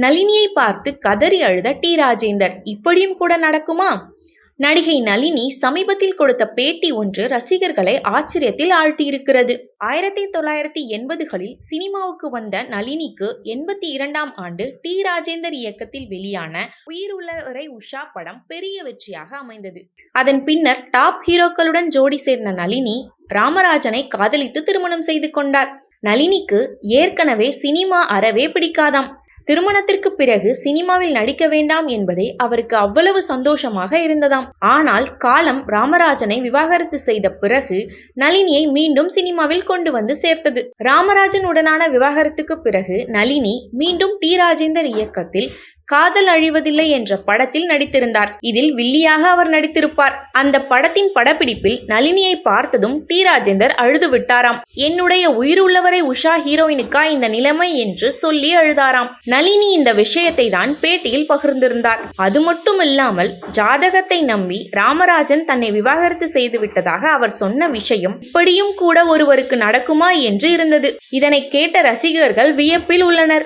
நளினியை பார்த்து கதறி அழுத டி. ராஜேந்தர் இப்படியும் கூட நடக்குமா? நடிகை நளினி சமீபத்தில் கொடுத்த பேட்டி ஒன்று ரசிகர்களை ஆச்சரியத்தில் ஆழ்த்தியிருக்கிறது. ஆயிரத்தி தொள்ளாயிரத்தி எண்பதுகளில் சினிமாவுக்கு வந்த நளினிக்கு எண்பத்தி இரண்டாம் ஆண்டு டி. ராஜேந்தர் இயக்கத்தில் வெளியான உயிருள்ளவரை உஷா படம் பெரிய வெற்றியாக அமைந்தது. அதன் பின்னர் டாப் ஹீரோக்களுடன் ஜோடி சேர்ந்த நளினி ராமராஜனை காதலித்து திருமணம் செய்து கொண்டார். நளினிக்கு ஏற்கனவே சினிமா அறவே பிடிக்காதாம். திருமணத்திற்கு பிறகு சினிமாவில் நடிக்க வேண்டாம் என்பதே அவருக்கு அவ்வளவு சந்தோஷமாக இருந்ததாம். ஆனால் காலம் ராமராஜனை விவாகரத்து செய்த பிறகு நளினியை மீண்டும் சினிமாவில் கொண்டு வந்து சேர்த்தது. ராமராஜன் உடனான விவாகரத்துக்கு பிறகு நளினி மீண்டும் டி. ராஜேந்தர் இயக்கத்தில் காதல் அழிவதில்லை என்ற படத்தில் நடித்திருந்தார். இதில் வில்லியாக அவர் நடித்திருப்பார். அந்த படத்தின் படப்பிடிப்பில் நளினியை பார்த்ததும் டி. ராஜேந்தர் அழுது விட்டாராம் என்னுடைய உயிருள்ளவரை உஷா ஹீரோயினுக்கா இந்த நிலைமை? என்று சொல்லி அழுதாராம். நளினி இந்த விஷயத்தை தான் பேட்டியில் பகிர்ந்திருந்தார். அது மட்டுமில்லாமல் ஜாதகத்தை நம்பி ராமராஜன் தன்னை விவாகரத்து செய்து விட்டதாக அவர் சொன்ன விஷயம் இப்படியும் கூட ஒருவருக்கு நடக்குமா என்று இருந்தது. இதனை கேட்ட ரசிகர்கள் வியப்பில் உள்ளனர்.